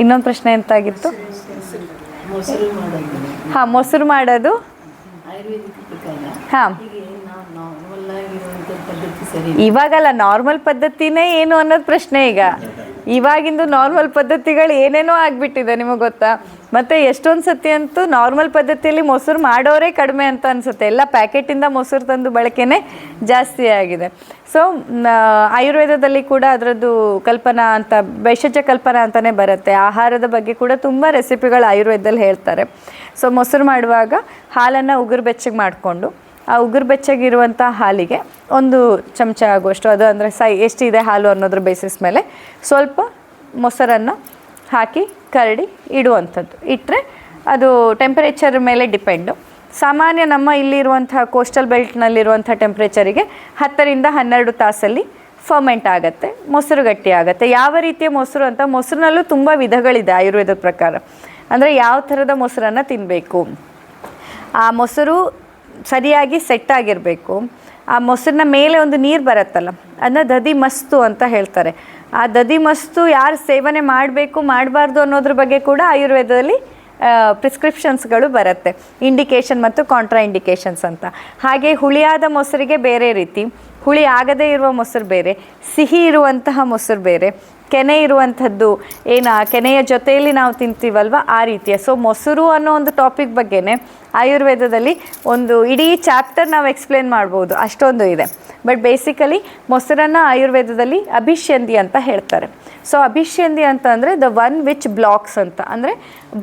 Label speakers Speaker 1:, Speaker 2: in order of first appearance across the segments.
Speaker 1: ಇನ್ನೊಂದು ಪ್ರಶ್ನೆ ಎಂತಾಗಿತ್ತು? ಹಾಂ ಮೊಸರು ಮಾಡೋದು. ಹಾಂ. ಇವಾಗಲ್ಲ ನಾರ್ಮಲ್ ಪದ್ಧತಿನೇ ಏನು ಅನ್ನೋದು ಪ್ರಶ್ನೆ ಈಗ. ಇವಾಗಿಂದು ನಾರ್ಮಲ್ ಪದ್ಧತಿಗಳು ಏನೇನೋ ಆಗಿಬಿಟ್ಟಿದೆ ನಿಮಗೆ ಗೊತ್ತಾ? ಮತ್ತು ಎಷ್ಟೊಂದು ಸತಿ ಅಂತೂ ನಾರ್ಮಲ್ ಪದ್ಧತಿಯಲ್ಲಿ ಮೊಸರು ಮಾಡೋರೇ ಕಡಿಮೆ ಅಂತ ಅನಿಸುತ್ತೆ. ಎಲ್ಲ ಪ್ಯಾಕೆಟಿಂದ ಮೊಸರು ತಂದು ಬಳಕೆನೇ ಜಾಸ್ತಿ ಆಗಿದೆ. ಸೊ ಆಯುರ್ವೇದದಲ್ಲಿ ಕೂಡ ಅದರದ್ದು ಕಲ್ಪನಾ ಅಂತ, ಭೈಷಜ ಕಲ್ಪನಾ ಅಂತಲೇ ಬರುತ್ತೆ. ಆಹಾರದ ಬಗ್ಗೆ ಕೂಡ ತುಂಬ ರೆಸಿಪಿಗಳು ಆಯುರ್ವೇದದಲ್ಲಿ ಹೇಳ್ತಾರೆ. ಸೊ ಮೊಸರು ಮಾಡುವಾಗ ಹಾಲನ್ನು ಉಗುರು ಬೆಚ್ಚಗೆ ಮಾಡಿಕೊಂಡು, ಆ ಉಗುರು ಬೆಚ್ಚಗಿರುವಂಥ ಹಾಲಿಗೆ ಒಂದು ಚಮಚ ಆಗುವಷ್ಟು, ಅದು ಅಂದರೆ ಸೈ, ಎಷ್ಟಿದೆ ಹಾಲು ಅನ್ನೋದ್ರ ಬೇಸಿಸ್ ಮೇಲೆ ಸ್ವಲ್ಪ ಮೊಸರನ್ನು ಹಾಕಿ ಕರಡಿ ಇಡುವಂಥದ್ದು. ಇಟ್ಟರೆ ಅದು ಟೆಂಪರೇಚರ್ ಮೇಲೆ ಡಿಪೆಂಡು ಸಾಮಾನ್ಯ ನಮ್ಮ ಇಲ್ಲಿರುವಂಥ ಕೋಸ್ಟಲ್ ಬೆಲ್ಟ್ನಲ್ಲಿರುವಂಥ ಟೆಂಪ್ರೇಚರಿಗೆ ಹತ್ತರಿಂದ ಹನ್ನೆರಡು ತಾಸಲ್ಲಿ ಫರ್ಮೆಂಟ್ ಆಗುತ್ತೆ, ಮೊಸರು ಗಟ್ಟಿ ಆಗುತ್ತೆ. ಯಾವ ರೀತಿಯ ಮೊಸರು ಅಂತ, ಮೊಸರಿನಲ್ಲೂ ತುಂಬ ವಿಧಗಳಿದೆ ಆಯುರ್ವೇದದ ಪ್ರಕಾರ. ಅಂದರೆ ಯಾವ ಥರದ ಮೊಸರನ್ನು ತಿನ್ನಬೇಕು ಆ ಮೊಸರು ಸರಿಯಾಗಿ ಸೆಟ್ ಆಗಿರಬೇಕು. ಆ ಮೊಸರಿನ ಮೇಲೆ ಒಂದು ನೀರು ಬರುತ್ತಲ್ಲ ಅದನ್ನ ದದಿ ಮಸ್ತು ಅಂತ ಹೇಳ್ತಾರೆ. ಆ ದದಿ ಮಸ್ತು ಯಾರು ಸೇವನೆ ಮಾಡಬೇಕು, ಮಾಡಬಾರ್ದು ಅನ್ನೋದ್ರ ಬಗ್ಗೆ ಕೂಡ ಆಯುರ್ವೇದದಲ್ಲಿ ಪ್ರಿಸ್ಕ್ರಿಪ್ಷನ್ಸ್ಗಳು ಬರುತ್ತೆ. ಇಂಡಿಕೇಶನ್ ಮತ್ತು ಕಾಂಟ್ರಾ ಇಂಡಿಕೇಷನ್ಸ್ ಅಂತ. ಹಾಗೆ ಹುಳಿಯಾದ ಮೊಸರಿಗೆ ಬೇರೆ ರೀತಿ. ಹುಳಿ ಆಗದೇ ಇರುವ ಮೊಸರು ಬೇರೆ, ಸಿಹಿ ಇರುವಂತಹ ಮೊಸರು ಬೇರೆ, ಕೆನೆ ಇರುವಂಥದ್ದು ಏನು ಕೆನೆಯ ಜೊತೆಯಲ್ಲಿ ನಾವು ತಿಂತೀವಲ್ವ? ಆ ರೀತಿಯ. ಸೊ ಮೊಸರು ಅನ್ನೋ ಒಂದು ಟಾಪಿಕ್ ಬಗ್ಗೆನೇ ಆಯುರ್ವೇದದಲ್ಲಿ ಒಂದು ಇಡೀ ಚಾಪ್ಟರ್ ನಾವು ಎಕ್ಸ್ಪ್ಲೇನ್ ಮಾಡ್ಬೋದು. ಅಷ್ಟೊಂದು ಇದೆ. ಬಟ್ ಬೇಸಿಕಲಿ ಮೊಸರನ್ನು ಆಯುರ್ವೇದದಲ್ಲಿ ಅಭಿಷ್ಯಂದಿ ಅಂತ ಹೇಳ್ತಾರೆ. ಸೊ ಅಭಿಷ್ಯಂದಿ ಅಂತ ಅಂದರೆ ದ ಒನ್ ವಿಚ್ ಬ್ಲಾಕ್ಸ್ ಅಂತ. ಅಂದರೆ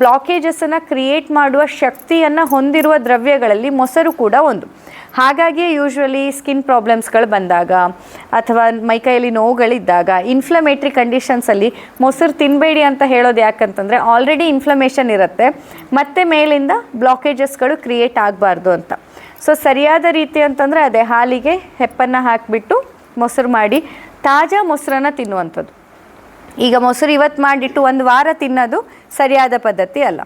Speaker 1: ಬ್ಲಾಕೇಜಸನ್ನು ಕ್ರಿಯೇಟ್ ಮಾಡುವ ಶಕ್ತಿಯನ್ನು ಹೊಂದಿರುವ ದ್ರವ್ಯಗಳಲ್ಲಿ ಮೊಸರು ಕೂಡ ಒಂದು. ಹಾಗಾಗಿಯೇ ಯೂಶ್ವಲಿ ಸ್ಕಿನ್ ಪ್ರಾಬ್ಲಮ್ಸ್ಗಳು ಬಂದಾಗ ಅಥವಾ ಮೈಕೈಯಲ್ಲಿ ನೋವುಗಳಿದ್ದಾಗ ಇನ್ಫ್ಲಮೇಟ್ರಿ ಕಂಡೀಷನ್ಸಲ್ಲಿ ಮೊಸರು ತಿನ್ನಬೇಡಿ ಅಂತ ಹೇಳೋದು ಯಾಕಂತಂದರೆ ಆಲ್ರೆಡಿ ಇನ್ಫ್ಲಮೇಷನ್ ಇರುತ್ತೆ. ಮತ್ತೆ ಮೇಲಿಂದ ಬ್ಲಾಕೇಜಸ್ಗಳು ಕ್ರಿಯೇಟ್ ಆಗಬಾರ್ದು ಅಂತ. ಸೊ ಸರಿಯಾದ ರೀತಿ ಅಂತಂದರೆ ಅದೇ ಹಾಲಿಗೆ ಹೆಪ್ಪನ್ನು ಹಾಕಿಬಿಟ್ಟು ಮೊಸರು ಮಾಡಿ ತಾಜಾ ಮೊಸರನ್ನು ತಿನ್ನುವಂಥದ್ದು. ಈಗ ಮೊಸರು ಇವತ್ತು ಮಾಡಿಟ್ಟು ಒಂದು ವಾರ ತಿನ್ನೋದು ಸರಿಯಾದ ಪದ್ಧತಿ ಅಲ್ಲ.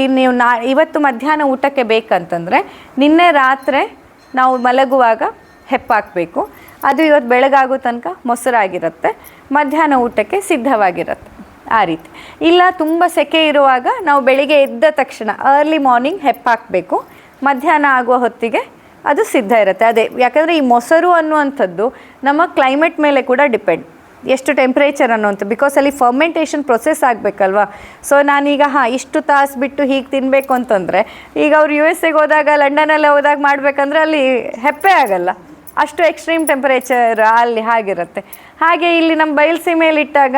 Speaker 1: ಈಗ ನೀವು ನಾ, ಇವತ್ತು ಮಧ್ಯಾಹ್ನ ಊಟಕ್ಕೆ ಬೇಕಂತಂದರೆ ನಿನ್ನೆ ರಾತ್ರಿ ನಾವು ಮಲಗುವಾಗ ಹೆಪ್ಪಾಕಬೇಕು. ಅದು ಇವತ್ತು ಬೆಳಗಾಗೋ ತನಕ ಮೊಸರಾಗಿರುತ್ತೆ. ಮಧ್ಯಾಹ್ನ ಊಟಕ್ಕೆ ಸಿದ್ಧವಾಗಿರುತ್ತೆ. ಆ ರೀತಿ. ಇಲ್ಲ, ತುಂಬ ಸೆಕೆ ಇರುವಾಗ ನಾವು ಬೆಳಿಗ್ಗೆ ಎದ್ದ ತಕ್ಷಣ ಅರ್ಲಿ ಮಾರ್ನಿಂಗ್ ಹೆಪ್ಪಾಕಬೇಕು. ಮಧ್ಯಾಹ್ನ ಆಗುವ ಹೊತ್ತಿಗೆ ಅದು ಸಿದ್ಧ ಇರುತ್ತೆ. ಅದೇ, ಯಾಕಂದರೆ ಈ ಮೊಸರು ಅನ್ನುವಂಥದ್ದು ನಮ್ಮ ಕ್ಲೈಮೇಟ್ ಮೇಲೆ ಕೂಡ ಡಿಪೆಂಡ್ ಎಷ್ಟು ಟೆಂಪ್ರೇಚರ್ ಅಂತ ಬಿಕಾಸ್ ಅಲ್ಲಿ ಫರ್ಮೆಂಟೇಷನ್ ಪ್ರೊಸೆಸ್ ಆಗಬೇಕಲ್ವಾ? ಸೊ ನಾನೀಗ, ಹಾಂ, ಇಷ್ಟು ತಾಸು ಬಿಟ್ಟು ಹೀಗೆ ತಿನ್ನಬೇಕು ಅಂತಂದರೆ, ಈಗ ಅವ್ರು ಯು ಎಸ್ ಎಗೆ ಹೋದಾಗ ಲಂಡನಲ್ಲಿ ಹೋದಾಗ ಮಾಡಬೇಕಂದ್ರೆ ಅಲ್ಲಿ ಹೆಪ್ಪೆ ಆಗಲ್ಲ. ಅಷ್ಟು ಎಕ್ಸ್ಟ್ರೀಮ್ ಟೆಂಪರೇಚರ್ ಅಲ್ಲಿ ಹಾಗಿರುತ್ತೆ. ಹಾಗೆ ಇಲ್ಲಿ ನಮ್ಮ ಬಯಲುಸೀಮೆಯಲ್ಲಿ ಇಟ್ಟಾಗ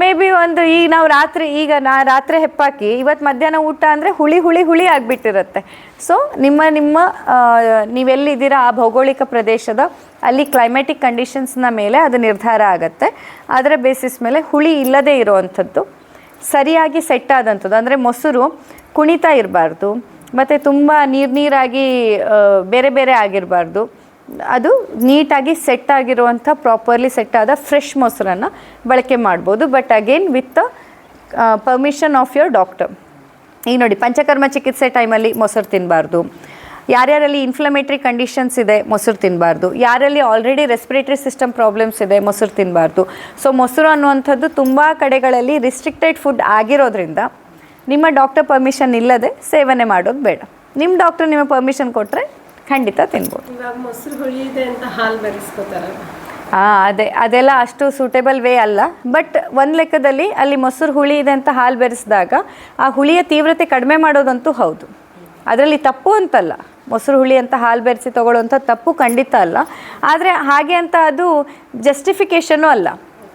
Speaker 1: ಮೇ ಬಿ ಒಂದು ಈಗ ನಾವು ರಾತ್ರಿ, ಈಗ ನಾ ರಾತ್ರಿ ಹೆಪ್ಪಾಕಿ ಇವತ್ತು ಮಧ್ಯಾಹ್ನ ಊಟ ಅಂದರೆ ಹುಳಿ ಹುಳಿ ಹುಳಿ ಆಗಿಬಿಟ್ಟಿರುತ್ತೆ. ಸೊ ನಿಮ್ಮ ನಿಮ್ಮ ನೀವೆಲ್ಲಿದ್ದೀರಾ ಆ ಭೌಗೋಳಿಕ ಪ್ರದೇಶದ, ಅಲ್ಲಿ ಕ್ಲೈಮೆಟಿಕ್ ಕಂಡೀಷನ್ಸ್ನ ಮೇಲೆ ಅದು ನಿರ್ಧಾರ ಆಗುತ್ತೆ. ಅದರ ಬೇಸಿಸ್ ಮೇಲೆ ಹುಳಿ ಇಲ್ಲದೇ ಇರುವಂಥದ್ದು, ಸರಿಯಾಗಿ ಸೆಟ್ ಆದಂಥದ್ದು. ಅಂದರೆ ಮೊಸರು ಕುಣಿತಾ ಇರಬಾರ್ದು, ಮತ್ತು ತುಂಬ ನೀರು, ನೀರಾಗಿ ಬೇರೆ ಬೇರೆ ಆಗಿರಬಾರ್ದು. ಅದು ನೀಟಾಗಿ ಸೆಟ್ ಆಗಿರುವಂಥ ಪ್ರಾಪರ್ಲಿ ಸೆಟ್ ಆದ ಫ್ರೆಶ್ ಮೊಸರನ್ನು ಬಳಕೆ ಮಾಡ್ಬೋದು. But again with permission of your doctor ಈಗ ನೋಡಿ, ಪಂಚಕರ್ಮ ಚಿಕಿತ್ಸೆ ಟೈಮಲ್ಲಿ ಮೊಸರು ತಿನ್ನಬಾರ್ದು ಯಾರ್ಯಾರಲ್ಲಿ ಇನ್ಫ್ಲಮೇಟ್ರಿ ಕಂಡೀಷನ್ಸ್ ಇದೆ, ಮೊಸರು ತಿನ್ನಬಾರ್ದು ಯಾರಲ್ಲಿ ಆಲ್ರೆಡಿ ರೆಸ್ಪಿರೇಟರಿ ಸಿಸ್ಟಮ್ ಪ್ರಾಬ್ಲಮ್ಸ್ ಇದೆ, ಮೊಸರು ತಿನ್ನಬಾರ್ದು ಸೊ ಮೊಸರು ಅನ್ನುವಂಥದ್ದು ತುಂಬ ಕಡೆಗಳಲ್ಲಿ ರಿಸ್ಟ್ರಿಕ್ಟೆಡ್ ಫುಡ್ ಆಗಿರೋದ್ರಿಂದ ನಿಮ್ಮ ಡಾಕ್ಟರ್ ಪರ್ಮಿಷನ್ ಇಲ್ಲದೆ ಸೇವನೆ ಮಾಡೋದು ಬೇಡ. ನಿಮ್ಮ ಡಾಕ್ಟರ್ ನಿಮ್ಮ ಪರ್ಮಿಷನ್ ಕೊಟ್ಟರೆ ಖಂಡಿತ ತಿನ್ಬೋದು.
Speaker 2: ಇವಾಗ ಮೊಸರು ಹುಳಿ ಇದೆ ಅಂತ ಹಾಲು
Speaker 1: ಹಾಂ ಅದೇ ಅದೆಲ್ಲ ಅಷ್ಟು ಸೂಟೇಬಲ್ ವೇ ಅಲ್ಲ. ಬಟ್ ಒಂದು ಲೆಕ್ಕದಲ್ಲಿ ಅಲ್ಲಿ ಮೊಸರು ಹುಳಿ ಇದೆ ಅಂತ ಹಾಲು ಬೆರೆಸಿದಾಗ ಆ ಹುಳಿಯ ತೀವ್ರತೆ ಕಡಿಮೆ ಮಾಡೋದಂತೂ ಹೌದು. ಅದರಲ್ಲಿ ತಪ್ಪು ಅಂತಲ್ಲ. ಮೊಸರು ಹುಳಿ ಅಂತ ಹಾಲು ಬೆರೆಸಿ ತೊಗೊಳ್ಳೋವಂಥ ತಪ್ಪು ಖಂಡಿತ ಅಲ್ಲ. ಆದರೆ ಹಾಗೆ ಅಂತ ಅದು ಜಸ್ಟಿಫಿಕೇಷನು ಅಲ್ಲ.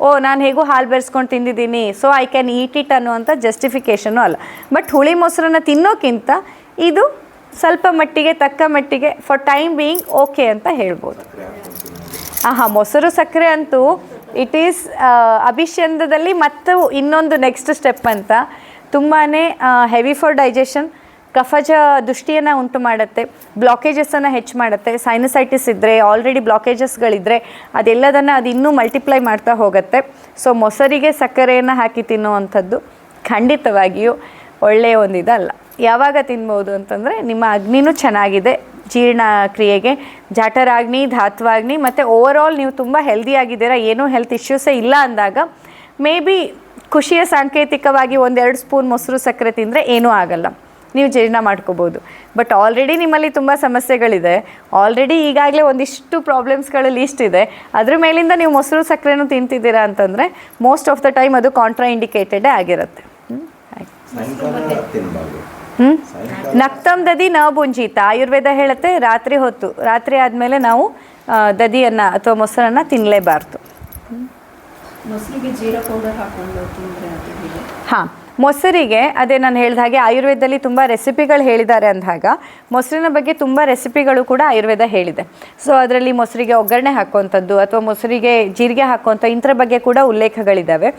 Speaker 1: ಓ ನಾನು ಹೇಗೂ ಹಾಲು ಬೆರೆಸ್ಕೊಂಡು ತಿಂದಿದ್ದೀನಿ so I can eat it ಅನ್ನುವಂಥ ಜಸ್ಟಿಫಿಕೇಷನು ಅಲ್ಲ. ಬಟ್ ಹುಳಿ ಮೊಸರನ್ನು ತಿನ್ನೋಕ್ಕಿಂತ ಇದು ಸ್ವಲ್ಪ ಮಟ್ಟಿಗೆ, ತಕ್ಕ ಮಟ್ಟಿಗೆ ಫಾರ್ ಟೈಮ್ ಬೀಯಿಂಗ್ ಓಕೆ ಅಂತ ಹೇಳ್ಬೋದು. ಹಾಂ ಮೊಸರು ಸಕ್ಕರೆ ಅಂತೂ ಇಟ್ ಈಸ್ ಅಭಿಷಂದದಲ್ಲಿ ಮತ್ತು ಇನ್ನೊಂದು ನೆಕ್ಸ್ಟ್ ಸ್ಟೆಪ್ ಅಂತ ತುಂಬಾ ಹೆವಿ ಫಾರ್ ಡೈಜೆಷನ್ ಕಫಜ ದೃಷ್ಟಿಯನ್ನು ಉಂಟು ಮಾಡುತ್ತೆ ಬ್ಲಾಕೇಜಸನ್ನು ಹೆಚ್ಚು ಮಾಡುತ್ತೆ ಸೈನಸೈಟಿಸ್ ಇದ್ದರೆ ಆಲ್ರೆಡಿ ಬ್ಲಾಕೇಜಸ್ಗಳಿದ್ದರೆ ಅದೆಲ್ಲದನ್ನು ಅದು ಇನ್ನೂ ಮಲ್ಟಿಪ್ಲೈ ಮಾಡ್ತಾ ಹೋಗುತ್ತೆ. ಸೊ ಮೊಸರಿಗೆ ಸಕ್ಕರೆಯನ್ನು ಹಾಕಿ ತಿನ್ನುವಂಥದ್ದು ಖಂಡಿತವಾಗಿಯೂ ಒಳ್ಳೆಯ ಒಂದು ಇದಲ್ಲ ಯಾವಾಗ ತಿನ್ಬೋದು ಅಂತಂದರೆ ನಿಮ್ಮ ಅಗ್ನಿನೂ ಚೆನ್ನಾಗಿದೆ. ಜೀರ್ಣಕ್ರಿಯೆಗೆ ಕ್ರಿಯೆಗೆ ಜಾಠರಾಗ್ನಿ, ಧಾತ್ವಾಗ್ನಿ ಮತ್ತು ಓವರ್ ಆಲ್ ನೀವು ತುಂಬ ಹೆಲ್ದಿ ಆಗಿದ್ದೀರಾ, ಏನೂ ಹೆಲ್ತ್ ಇಶ್ಯೂಸೇ ಇಲ್ಲ ಅಂದಾಗ ಮೇ ಬಿ ಖುಷಿಯ ಸಾಂಕೇತಿಕವಾಗಿ ಒಂದೆರಡು ಸ್ಪೂನ್ ಮೊಸರು ಸಕ್ಕರೆ ತಿಂದರೆ ಏನೂ ಆಗಲ್ಲ. ನೀವು ಜೀರ್ಣ ಮಾಡ್ಕೋಬೋದು. ಬಟ್ ಆಲ್ರೆಡಿ ನಿಮ್ಮಲ್ಲಿ ತುಂಬ ಸಮಸ್ಯೆಗಳಿದೆ. ಆಲ್ರೆಡಿ ಈಗಾಗಲೇ ಒಂದಿಷ್ಟು ಪ್ರಾಬ್ಲಮ್ಸ್ಗಳ ಲೀಸ್ಟ್ ಇದೆ. ಅದ್ರ ಮೇಲಿಂದ ನೀವು ಮೊಸರು ಸಕ್ಕರೆನೂ ತಿಂತಿದ್ದೀರಾ ಅಂತಂದರೆ ಮೋಸ್ಟ್ ಆಫ್ ದ ಟೈಮ್ ಅದು ಕಾಂಟ್ರಾ ಇಂಡಿಕೇಟೆಡೇ ಆಗಿರುತ್ತೆ. ಹ್ಮ್? ನಕ್ತಂ ದದಿ ನ ಬುಂಜಿತ ಆಯುರ್ವೇದ ಹೇಳುತ್ತೆ ರಾತ್ರಿ ಹೊತ್ತು. ರಾತ್ರಿ ಆದಮೇಲೆ ನಾವು ದದಿಯನ್ನ ಅಥವಾ ಮೊಸರನ್ನ ತಿನ್ನಲೇಬಾರ್ದು ಹಾಂ ಮೊಸರಿಗೆ ಅದೇ ನಾನು ಹೇಳಿದ ಹಾಗೆ ಆಯುರ್ವೇದದಲ್ಲಿ ತುಂಬ ರೆಸಿಪಿಗಳು ಹೇಳಿದ್ದಾರೆ ಅಂದಾಗ ಮೊಸರಿನ ಬಗ್ಗೆ ತುಂಬ ರೆಸಿಪಿಗಳು ಕೂಡ ಆಯುರ್ವೇದ ಹೇಳಿದೆ. ಸೊ ಅದರಲ್ಲಿ ಮೊಸರಿಗೆ ಒಗ್ಗರಣೆ ಹಾಕುವಂಥದ್ದು ಅಥವಾ ಮೊಸರಿಗೆ ಜೀರಿಗೆ ಹಾಕುವಂಥ ಇಂಥರ ಬಗ್ಗೆ ಕೂಡ ಉಲ್ಲೇಖಗಳಿದ್ದಾವೆ.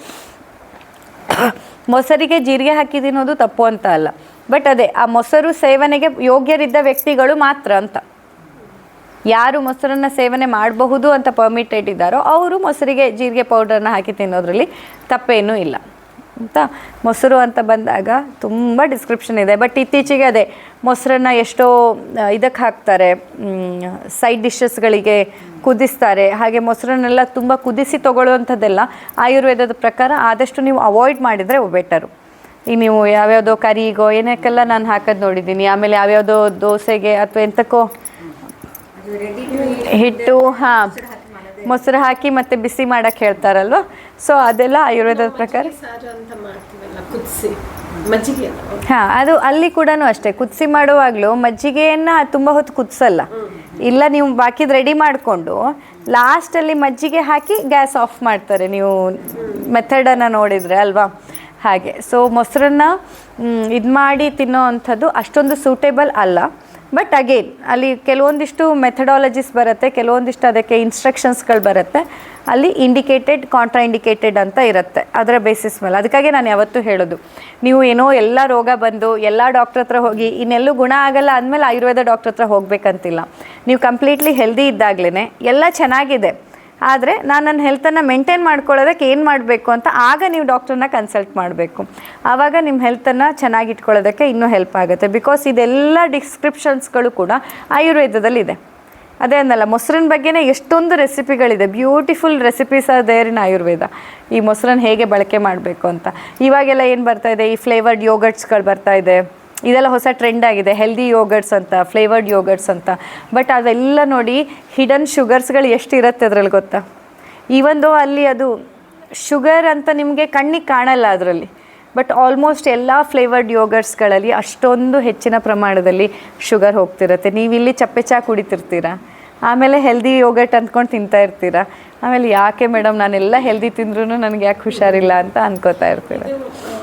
Speaker 1: ಮೊಸರಿಗೆ ಜೀರಿಗೆ ಹಾಕಿ ತಿನ್ನೋದು ತಪ್ಪು ಅಂತ ಅಲ್ಲ. ಬಟ್ ಅದೇ, ಆ ಮೊಸರು ಸೇವನೆಗೆ ಯೋಗ್ಯರಿದ್ದ ವ್ಯಕ್ತಿಗಳು ಮಾತ್ರ ಅಂತ. ಯಾರು ಮೊಸರನ್ನ ಸೇವನೆ ಮಾಡಬಹುದು ಅಂತ ಪರ್ಮಿಟೆಡ್ ಇದ್ದಾರೋ, ಅವರು ಮೊಸರಿಗೆ ಜೀರಿಗೆ ಪೌಡರ್ನ ಹಾಕಿ ತಿನ್ನೋದ್ರಲ್ಲಿ ತಪ್ಪೇನೂ ಇಲ್ಲ. ಅಂತ ಮೊಸರು ಅಂತ ಬಂದಾಗ ತುಂಬ ಡಿಸ್ಕ್ರಿಪ್ಷನ್ ಇದೆ. ಬಟ್ ಇತ್ತೀಚೆಗೆ ಅದೇ, ಮೊಸರನ್ನ ಎಷ್ಟೋ ಇದಕ್ಕೆ ಹಾಕ್ತಾರೆ ಸೈಡ್ ಡಿಶಸ್ಗಳಿಗೆ ಕುದಿಸ್ತಾರೆ. ಹಾಗೆ ಮೊಸರನ್ನೆಲ್ಲ ತುಂಬ ಕುದಿಸಿ ತೊಗೊಳ್ಳುವಂಥದ್ದೆಲ್ಲ ಆಯುರ್ವೇದದ ಪ್ರಕಾರ ಆದಷ್ಟು ನೀವು ಅವಾಯ್ಡ್ ಮಾಡಿದರೆ ಬೆಟರು ಈಗ ನೀವು ಯಾವ್ಯಾವುದೋ ಕರಿಗೋ ಏನಕ್ಕೆಲ್ಲ ನಾನು ಹಾಕೋದು ನೋಡಿದ್ದೀನಿ. ಆಮೇಲೆ ಯಾವ್ಯಾವುದೋ ದೋಸೆಗೆ ಅಥವಾ ಎಂತಕ್ಕೋ ಹಿಟ್ಟು ಹಾಂ ಮೊಸರು ಹಾಕಿ ಮತ್ತೆ ಬಿಸಿ ಮಾಡಕ್ಕೆ ಹೇಳ್ತಾರಲ್ವ? ಸೊ ಅದೆಲ್ಲ ಆಯುರ್ವೇದದ ಪ್ರಕಾರ? ಹಾಂ ಅದು ಅಲ್ಲಿ ಕೂಡ ಅಷ್ಟೇ. ಕುದಿಸಿ ಮಾಡುವಾಗಲೂ ಮಜ್ಜಿಗೆಯನ್ನು ತುಂಬ ಹೊತ್ತು ಕುದಿಸಲ್ಲ. ಇಲ್ಲ ನೀವು ಬಾಕಿದು ರೆಡಿ ಮಾಡಿಕೊಂಡು ಲಾಸ್ಟಲ್ಲಿ ಮಜ್ಜಿಗೆ ಹಾಕಿ ಗ್ಯಾಸ್ ಆಫ್ ಮಾಡ್ತಾರೆ. ನೀವು ಮೆಥಡನ್ನು ನೋಡಿದರೆ ಅಲ್ವಾ? ಹಾಗೆ. ಸೊ ಮೊಸರನ್ನ ಇದು ಮಾಡಿ ತಿನ್ನೋ ಅಂಥದ್ದು ಅಷ್ಟೊಂದು ಸೂಟೇಬಲ್ ಅಲ್ಲ. ಬಟ್ ಅಗೇನ್ ಅಲ್ಲಿ ಕೆಲವೊಂದಿಷ್ಟು ಮೆಥಡಾಲಜಿಸ್ ಬರುತ್ತೆ, ಕೆಲವೊಂದಿಷ್ಟು ಅದಕ್ಕೆ ಇನ್ಸ್ಟ್ರಕ್ಷನ್ಸ್ಗಳು ಬರುತ್ತೆ. ಅಲ್ಲಿ ಇಂಡಿಕೇಟೆಡ್ ಕಾಂಟ್ರಾ ಇಂಡಿಕೇಟೆಡ್ ಅಂತ ಇರುತ್ತೆ, ಅದರ ಬೇಸಿಸ್ ಮೇಲೆ. ಅದಕ್ಕಾಗಿ ನಾನು ಯಾವತ್ತೂ ಹೇಳೋದು, ನೀವು ಏನೋ ಎಲ್ಲ ರೋಗ ಬಂದು, ಎಲ್ಲ ಡಾಕ್ಟ್ರ್ ಹತ್ರ ಹೋಗಿ, ಇನ್ನೆಲ್ಲೂ ಗುಣ ಆಗಲ್ಲ ಅಂದಮೇಲೆ ಆಯುರ್ವೇದ ಡಾಕ್ಟ್ರ್ ಹತ್ರ ಹೋಗಬೇಕಂತಿಲ್ಲ. ನೀವು ಕಂಪ್ಲೀಟ್ಲಿ ಹೆಲ್ದಿ ಇದ್ದಾಗಲೇ ಎಲ್ಲ ಚೆನ್ನಾಗಿದೆ. ಆದರೆ ನಾನು ನನ್ನ ಹೆಲ್ತನ್ನು ಮೇಂಟೈನ್ ಮಾಡ್ಕೊಳ್ಳೋದಕ್ಕೆ ಏನು ಮಾಡಬೇಕು ಅಂತ ಆಗ ನೀವು ಡಾಕ್ಟ್ರನ್ನ ಕನ್ಸಲ್ಟ್ ಮಾಡಬೇಕು. ಆವಾಗ ನಿಮ್ಮ ಹೆಲ್ತನ್ನು ಚೆನ್ನಾಗಿ ಇಟ್ಕೊಳ್ಳೋದಕ್ಕೆ ಇನ್ನೂ ಹೆಲ್ಪ್ ಆಗುತ್ತೆ. ಬಿಕಾಸ್ ಇದೆಲ್ಲ ಡಿಸ್ಕ್ರಿಪ್ಷನ್ಸ್ಗಳು ಕೂಡ ಆಯುರ್ವೇದದಲ್ಲಿದೆ ಅದೇ ಅಂದಲ್ಲ ಮೊಸರಿನ ಬಗ್ಗೆನೇ ಎಷ್ಟೊಂದು ರೆಸಿಪಿಗಳಿದೆ beautiful recipes are there in Ayurveda. ಈ ಮೊಸರನ್ನ ಹೇಗೆ ಬಳಕೆ ಮಾಡಬೇಕು ಅಂತ. ಇವಾಗೆಲ್ಲ ಏನು ಬರ್ತಾ ಇದೆ? ಈ ಫ್ಲೇವರ್ಡ್ ಯೋಗರ್ಟ್ಸ್ಗಳು ಇದೆ. ಇದೆಲ್ಲ ಹೊಸ ಟ್ರೆಂಡ್ ಆಗಿದೆ. ಹೆಲ್ದಿ ಯೋಗರ್ಟ್ಸ್ ಅಂತ ಫ್ಲೇವರ್ಡ್ ಯೋಗರ್ಟ್ಸ್ ಅಂತ. ಬಟ್ ಅದೆಲ್ಲ ನೋಡಿ ಹಿಡನ್ ಶುಗರ್ಸ್ಗಳು ಎಷ್ಟು ಇರುತ್ತೆ ಅದರಲ್ಲಿ ಗೊತ್ತಾ? ಈವೊಂದು ಅಲ್ಲಿ ಅದು ಶುಗರ್ ಅಂತ ನಿಮಗೆ ಕಣ್ಣಿಗೆ ಕಾಣಲ್ಲ ಅದರಲ್ಲಿ. ಬಟ್ ಆಲ್ಮೋಸ್ಟ್ ಎಲ್ಲ ಫ್ಲೇವರ್ಡ್ ಯೋಗರ್ಟ್ಸ್ಗಳಲ್ಲಿ ಅಷ್ಟೊಂದು ಹೆಚ್ಚಿನ ಪ್ರಮಾಣದಲ್ಲಿ ಶುಗರ್ ಹೋಗ್ತಿರುತ್ತೆ. ನೀವು ಇಲ್ಲಿ ಚಪ್ಪೆ ಚಾ ಕುಡಿತಿರ್ತೀರ? ಆಮೇಲೆ ಹೆಲ್ದಿ ಯೋಗಟ್ ಅಂದ್ಕೊಂಡು ತಿಂತಾ ಇರ್ತೀರ? ಆಮೇಲೆ ಯಾಕೆ ಮೇಡಮ್ ನಾನೆಲ್ಲ ಹೆಲ್ದಿ ತಿಂದ್ರೂ ನನಗೆ ಯಾಕೆ ಹುಷಾರಿಲ್ಲ ಅಂತ ಅನ್ಕೋತಾ ಇರ್ತೀರ?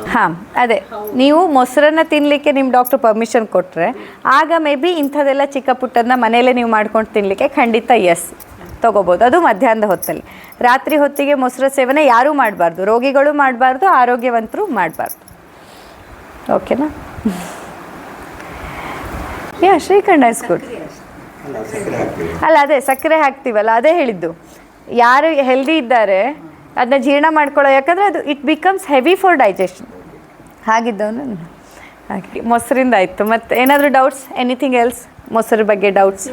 Speaker 1: ಹಾಂ, ಅದೇ. ನೀವು ಮೊಸರನ್ನ ತಿನ್ನಲಿಕ್ಕೆ ನಿಮ್ಮ ಡಾಕ್ಟರ್ ಪರ್ಮಿಷನ್ ಕೊಟ್ಟರೆ ಆಗ ಮೇ ಬಿ ಇಂಥದ್ದೆಲ್ಲ ಚಿಕ್ಕ ಪುಟ್ಟದನ್ನ ಮನೆಯಲ್ಲೇ ನೀವು ಮಾಡ್ಕೊಂಡು ತಿನ್ನಲಿಕ್ಕೆ ಖಂಡಿತ ಎಸ್ ತೊಗೋಬೋದು. ಅದು ಮಧ್ಯಾಹ್ನದ ಹೊತ್ತಲ್ಲಿ. ರಾತ್ರಿ ಹೊತ್ತಿಗೆ ಮೊಸರು ಸೇವನೆ ಯಾರೂ ಮಾಡಬಾರ್ದು. ರೋಗಿಗಳು ಮಾಡಬಾರ್ದು, ಆರೋಗ್ಯವಂತರು ಮಾಡಬಾರ್ದು. ಓಕೆನಾ ಯಾ ಶ್ರೀಖಂಡ ಇಸ್ ಗುಡ್
Speaker 3: ಅಲ್ಲ
Speaker 1: ಅದೇ ಸಕ್ಕರೆ ಹಾಕ್ತೀವಲ್ಲ ಅದೇ ಹೇಳಿದ್ದು. ಯಾರು ಹೆಲ್ದಿ ಇದ್ದಾರೆ ಅದನ್ನ ಜೀರ್ಣ ಮಾಡ್ಕೊಳ್ಳೋ ಯಾಕಂದರೆ ಅದು it becomes heavy for digestion ಹಾಗಿದ್ದವನು ಹಾಗೆ ಮೊಸರಿಂದ ಆಯಿತು. ಮತ್ತು ಏನಾದರೂ ಡೌಟ್ಸ್ ಎನಿಥಿಂಗ್ ಎಲ್ಸ್ ಮೊಸರು ಬಗ್ಗೆ ಡೌಟ್ಸ್